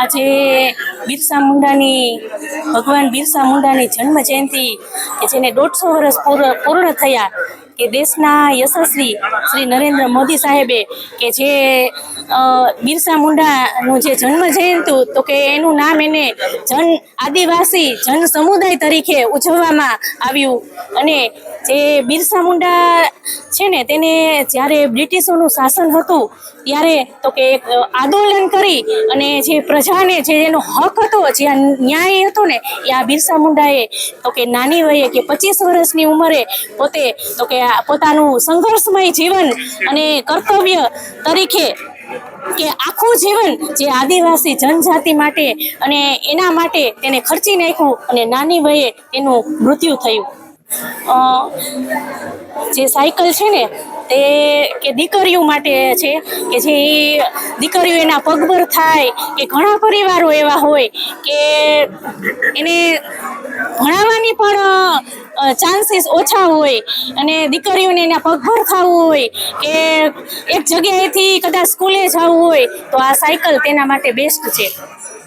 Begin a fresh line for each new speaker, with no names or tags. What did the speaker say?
આજે બિરસા મુંડાની, ભગવાન બિરસા મુંડાની જન્મ જયંતિ કે જેને દોઢસો વર્ષ પૂર- પૂર્ણ થયા, કે દેશના યશસ્વી શ્રી નરેન્દ્ર મોદી સાહેબે, કે જે બિરસા મુંડાનું જે જન્મ જયંતુ તો કે એનું નામ એને જન આદિવાસી જન સમુદાય તરીકે ઉજવવામાં આવ્યું. અને જે બિરસા મુંડા છે ને, તેને જ્યારે બ્રિટિશોનું શાસન હતું, ત્યારે તો કે એક આંદોલન કરી અને જે પ્રજાને જે એનો હક હતો જ્યાં ન્યાય હતો ને, એ આ બિરસા મુંડાએ તો કે નાની વયે કે પચીસ વર્ષની ઉંમરે પોતે તો કે પોતાનું સંઘર્ષમય જીવન અને કર્તવ્ય તરીકે કે આખું જીવન જે આદિવાસી જનજાતિ માટે અને એના માટે તેને ખર્ચી નાખ્યું અને નાની વયે તેનું મૃત્યુ થયું. જે સાયકલ છે ને તે કે દીકરીઓ માટે છે, કે જે દીકરીઓ એના પગભર થાય, કે ઘણા પરિવારો એવા હોય કે એને ભણાવવાની પણ ચાન્સીસ ઓછા હોય અને દીકરીઓને એના પગભર થવું હોય કે એક જગ્યાએથી કદાચ સ્કૂલે જવું હોય તો આ સાયકલ તેના માટે બેસ્ટ છે.